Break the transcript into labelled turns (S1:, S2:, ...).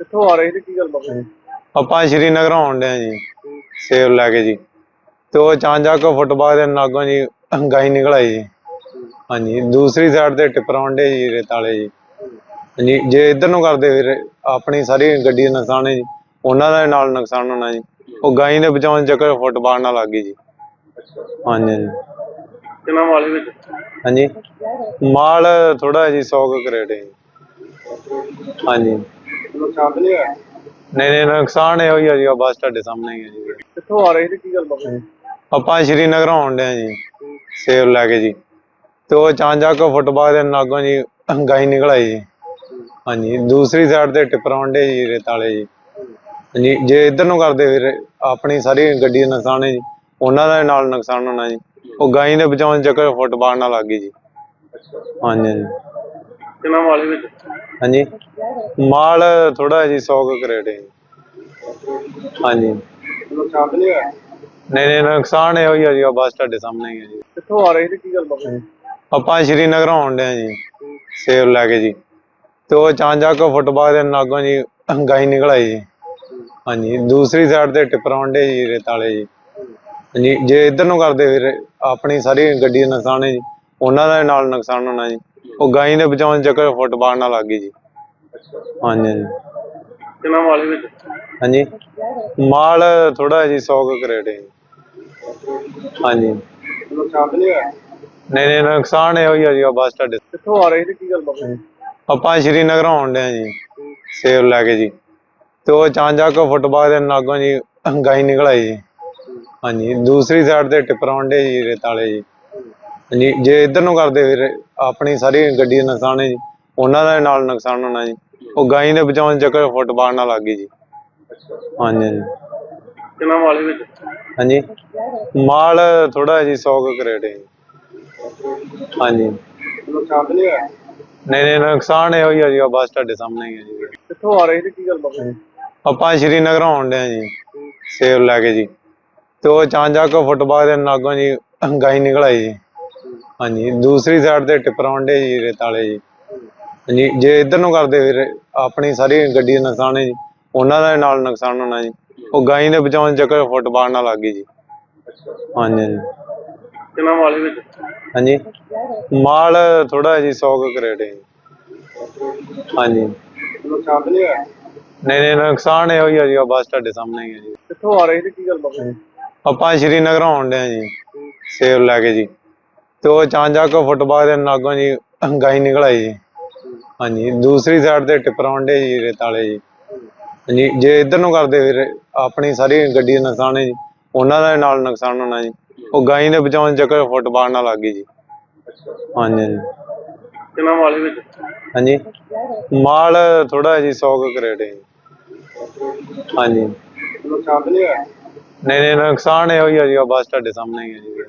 S1: ਕਿੱਥੋਂ ਆ ਰਹੇ ਸੀ? ਕੀ ਗੱਲ ਬਾਬਾ
S2: ਆਪਾਂ ਸ਼੍ਰੀਨਗਰ ਆਉਣ ਡਿਆ ਜੀ ਸੇਬ ਲੈ ਕੇ ਜੀ। ਤੇ ਉਹ ਚਾਂਜਾ ਕੋ ਫੁੱਟਬਾਲ ਦੇ ਨਾਗੋਂ ਜੀ ਗਾਈ ਨਿਕਲ ਆਈ ਜੀ। ਹਾਂਜੀ ਦੂਸਰੀ ਸਾਈਡ ਤੇ ਟਿੱਪਰ ਆਉਂਦੇ ਜੀ ਰੇਤ ਵਾਲੇ ਜੀ। ਹਾਂਜੀ ਜੇ ਇੱਧਰ ਨੂੰ ਕਰਦੇ ਫਿਰ ਆਪਣੀ ਸਾਰੀ ਗੱਡੀ ਦਾ ਨੁਕਸਾਨ ਹੈ ਜੀ। ਉਹਨਾਂ ਦਾ ਨਾਲ ਨੁਕਸਾਨ ਹੋਣਾ ਜੀ। ਉਹ ਗਾਈ ਦੇ ਬਚਾਉਣ ਚੱਕਰ ਫੁੱਟਬਾਲ ਨਾਲ ਲੱਗ ਗਈ ਜੀ। ਹਾਂਜੀ ਹਾਂਜੀ।
S1: ਕਿੰਨਾ ਵਾਲੇ ਵਿੱਚ?
S2: ਹਾਂਜੀ। ਮਾਲ ਥੋੜਾ ਜੀ 100 ਕੁ ਕਰੇਟ ਹੈ ਜੀ। ਹਾਂਜੀ।
S1: ਨੁਕਸਾਨ ਨਹੀਂ ਹੋਇਆ?
S2: ਨਹੀਂ ਨਹੀਂ ਨੁਕਸਾਨ ਇਹ ਹੋਈ ਆ ਜੀ ਆਹ ਬਸ ਤੁਹਾਡੇ ਸਾਹਮਣੇ ਹੀ ਹੈ ਜੀ।
S1: ਕਿੱਥੋਂ ਆ ਰਹੇ ਸੀ? ਕੀ ਗੱਲ ਬਾਬਾ
S2: ਆਪਾਂ ਸ਼੍ਰੀਨਗਰ ਆਉਣ ਡਿਆ ਜੀ ਸੇਬ ਲੈ ਕੇ ਜੀ। ਤੇ ਉਹ ਚਾਂਜਾ ਕੋ ਫੁੱਟਬਾਲ ਦੇ ਨਾਗੋਂ ਜੀ ਗਾਈ ਨਿਕਲ ਆਈ ਜੀ। ਹਾਂਜੀ ਦੂਸਰੀ ਸਾਈਡ ਤੇ ਟਿੱਪਰ ਆਉਂਦੇ ਜੀ ਰੇਤ ਵਾਲੇ ਜੀ। ਹਾਂਜੀ ਜੇ ਇੱਧਰ ਨੂੰ ਕਰਦੇ ਫਿਰ ਆਪਣੀ ਸਾਰੀ ਗੱਡੀ ਦਾ ਨੁਕਸਾਨ ਹੈ ਜੀ। ਉਹਨਾਂ ਦਾ ਨਾਲ ਨੁਕਸਾਨ ਹੋਣਾ ਜੀ। ਉਹ ਗਾਈ ਦੇ ਬਚਾਉਣ ਦੇ ਚੱਕਰ ਫੁੱਟਬਾਲ ਨਾਲ ਲੱਗ ਗਈ ਜੀ। ਹਾਂਜੀ ਹਾਂਜੀ।
S1: ਕਿੰਨਾ ਵਾਲੇ ਵਿੱਚ?
S2: ਹਾਂਜੀ। ਮਾਲ ਥੋੜਾ ਜੀ 100 ਕੁ ਕਰੇਟ ਹੈ ਜੀ। ਹਾਂਜੀ।
S1: ਨੁਕਸਾਨ ਤਾਂ ਨਹੀਂ ਹੋਇਆ
S2: ਨਹੀਂ ਨਹੀਂ ਨੁਕਸਾਨ ਇਹ ਹੋਈ ਆ ਜੀ ਆਹ ਬਸ ਤੁਹਾਡੇ ਸਾਹਮਣੇ ਹੀ ਹੈ ਜੀ।
S1: ਕਿੱਥੋਂ ਆ ਰਹੇ ਸੀ ਕੀ ਗੱਲ ਬਾਬਾ
S2: ਆਪਾਂ ਸ਼੍ਰੀਨਗਰ ਆਉਣ ਡਿਆ ਜੀ ਸੇਬ ਲੈ ਕੇ ਜੀ। ਤੇ ਉਹ ਚਾਂਜਾ ਕੋ ਫੁੱਟਬਾਲ ਦੇ ਨਾਗੋਂ ਜੀ ਗਾਈ ਨਿਕਲ ਆਈ ਜੀ। ਹਾਂਜੀ ਦੂਸਰੀ ਸਾਈਡ ਤੇ ਟਿੱਪਰ ਆਉਂਦੇ ਜੀ ਰੇਤ ਵਾਲੇ ਜੀ। ਹਾਂਜੀ ਜੇ ਇੱਧਰ ਨੂੰ ਕਰਦੇ ਫਿਰ ਆਪਣੀ ਸਾਰੀ ਗੱਡੀ ਦਾ ਨੁਕਸਾਨ ਹੈ ਜੀ। ਉਹਨਾਂ ਦਾ ਨਾਲ ਨੁਕਸਾਨ ਹੋਣਾ ਜੀ। ਉਹ ਗਾਈ ਦੇ ਬਚਾਉਣ ਦੇ ਚੱਕਰ ਫੁੱਟਬਾਲ ਨਾਲ ਲੱਗ ਗਈ ਜੀ। ਹਾਂਜੀ ਹਾਂਜੀ।
S1: ਕਿੰਨਾ ਵਾਲੇ ਵਿੱਚ?
S2: ਹਾਂਜੀ। ਮਾਲ ਥੋੜਾ ਜੀ 100 ਕੁ ਕਰੇਟ ਹੈ ਜੀ। ਹਾਂਜੀ।
S1: ਨੁਕਸਾਨ ਤਾਂ ਨਹੀਂ ਹੋਇਆ?
S2: ਨਹੀਂ ਨਹੀਂ ਨੁਕਸਾਨ ਇਹ ਹੋਈ ਆ ਜੀ ਆਹ ਬਸ ਤੁਹਾਡੇ
S1: ਕਿੱਥੋਂ ਆ ਰਹੇ ਸੀ ਕੀ ਗੱਲ ਬਾਬਾ
S2: ਆਪਾਂ ਸ਼੍ਰੀਨਗਰ ਆਉਣ ਡਿਆ ਜੀ ਸੇਬ ਲੈ ਕੇ ਜੀ। ਤੇ ਉਹ ਚਾਂਜਾ ਕੋ ਫੁੱਟਬਾਲ ਦੇ ਨਾਗੋਂ ਜੀ ਗਾਈ ਨਿਕਲ ਆਈ ਜੀ। ਹਾਂਜੀ ਦੂਸਰੀ ਸਾਈਡ ਤੇ ਟਿੱਪਰ ਆਉਂਦੇ ਜੀ ਰੇਤ ਵਾਲੇ ਜੀ। ਹਾਂਜੀ ਜੇ ਇੱਧਰ ਨੂੰ ਕਰਦੇ ਫਿਰ ਆਪਣੀ ਸਾਰੀ ਗੱਡੀ ਦਾ ਨੁਕਸਾਨ ਹੈ ਜੀ। ਉਹਨਾਂ ਦਾ ਨਾਲ ਨੁਕਸਾਨ ਹੋਣਾ ਜੀ। ਉਹ ਗਾਈ ਦੇ ਬਚਾਉਣ ਚੱਕਰ ਫੁੱਟਬਾਲ ਨਾਲ ਲੱਗ ਗਈ ਜੀ। ਹਾਂਜੀ ਹਾਂਜੀ।
S1: ਕਿੰਨਾ ਵਾਲੇ ਵਿੱਚ?
S2: ਹਾਂਜੀ। ਮਾਲ ਥੋੜਾ ਜੀ 100 ਕੁ ਕਰੇਟ ਹੈ ਜੀ। ਹਾਂਜੀ।
S1: ਨੁਕਸਾਨ ਨਹੀਂ ਹੋਇਆ?
S2: ਨਹੀਂ ਨਹੀਂ ਨੁਕਸਾਨ ਇਹ ਹੋਈ ਆ ਜੀ ਬਸ ਤੁਹਾਡੇ ਸਾਹਮਣੇ ਹੀ ਹੈ ਜੀ।
S1: ਕਿੱਥੋਂ ਆ ਰਹੇ ਸੀ? ਕੀ ਗੱਲ ਬਾਬਾ
S2: ਆਪਾਂ ਸ਼੍ਰੀਨਗਰ ਆਉਣ ਡਿਆ ਜੀ ਸੇਬ ਲੈ ਕੇ ਜੀ। ਤੇ ਉਹ ਚਾਂਜਾ ਕੋ ਫੁੱਟਬਾਲ ਦੇ ਨਾਗੋਂ ਜੀ ਗਾਈ ਨਿਕਲ ਆਈ ਜੀ। ਹਾਂਜੀ ਦੂਸਰੀ ਸਾਈਡ ਤੇ ਟਿੱਪਰ ਆਉਂਦੇ ਜੀ ਰੇਤ ਵਾਲੇ ਜੀ। ਹਾਂਜੀ ਜੇ ਇੱਧਰ ਨੂੰ ਕਰਦੇ ਫਿਰ ਆਪਣੀ ਸਾਰੀ ਗੱਡੀ ਦਾ ਨੁਕਸਾਨ ਹੈ ਜੀ। ਉਹਨਾਂ ਦਾ ਨਾਲ ਨੁਕਸਾਨ ਹੋਣਾ ਜੀ। ਉਹ ਗਾਈ ਦੇ ਬਚਾਉਣ ਚੱਕਰ ਫੁੱਟਬਾਲ ਨਾਲ ਲੱਗ ਗਈ ਜੀ। ਹਾਂਜੀ ਹਾਂਜੀ।
S1: ਕਿੰਨਾ ਵਾਲੇ ਵਿੱਚ?
S2: ਹਾਂਜੀ। ਮਾਲ ਥੋੜਾ ਜੀ 100 ਕੁ ਕਰੇਟ ਹੈ ਜੀ। ਹਾਂਜੀ।
S1: ਨੁਕਸਾਨ ਤਾਂ ਨਹੀਂ ਹੋਇਆ?
S2: ਨਹੀਂ ਨਹੀਂ ਨੁਕਸਾਨ ਇਹ ਹੋਈ ਆ ਜੀ। ਬਸ ਤੁਹਾਡੇ ਸਾਹਮਣੇ ਹੀ ਹੈ ਜੀ।
S1: ਕਿੱਥੋਂ ਆ ਰਹੇ ਸੀ? ਕੀ ਗੱਲ ਬਾਬਾ
S2: ਆਪਾਂ ਸ਼੍ਰੀਨਗਰ ਆਉਣ ਡਿਆ ਜੀ। ਸੇਬ ਲੈ ਕੇ ਜੀ। ਤੇ ਉਹ ਚਾਂਜਾ ਕੋ ਫੁੱਟਬਾਲ ਦੇ ਨਾਗੋਂ ਜੀ ਗਾਈ ਨਿਕਲ ਆਈ ਜੀ। ਹਾਂਜੀ ਦੂਸਰੀ ਸਾਈਡ ਤੇ ਟਿੱਪਰ ਆਉਂਦੇ ਜੀ ਰੇਤ ਵਾਲੇ ਜੀ। ਹਾਂਜੀ ਜੇ ਇੱਧਰ ਨੂੰ ਕਰਦੇ ਫਿਰ ਆਪਣੀ ਸਾਰੀ ਗੱਡੀ ਦਾ ਨੁਕਸਾਨ ਹੈ ਜੀ। ਉਹਨਾਂ ਦਾ ਨਾਲ ਨੁਕਸਾਨ ਹੋਣਾ ਜੀ। ਉਹ ਗਾਈ ਦੇ ਬਚਾਉਣ ਚੱਕਰ ਫੁੱਟਬਾਲ ਨਾਲ ਲੱਗ ਗਈ ਜੀ। ਹਾਂਜੀ ਹਾਂਜੀ।
S1: ਕਿੰਨਾ ਵਾਲੇ ਵਿੱਚ?
S2: ਹਾਂਜੀ ਮਾਲ ਥੋੜਾ ਜੀ 100 ਕੁ ਕਰੇਟ ਹੈ ਜੀ। ਹਾਂਜੀ।
S1: ਨੁਕਸਾਨ ਨਹੀਂ ਹੋਇਆ?
S2: ਨਹੀਂ ਨੁਕਸਾਨ ਇਹ ਹੋਈ ਆ ਜੀ ਆਹ ਬਸ ਤੁਹਾਡੇ ਸਾਹਮਣੇ ਹੀ ਹੈ ਜੀ।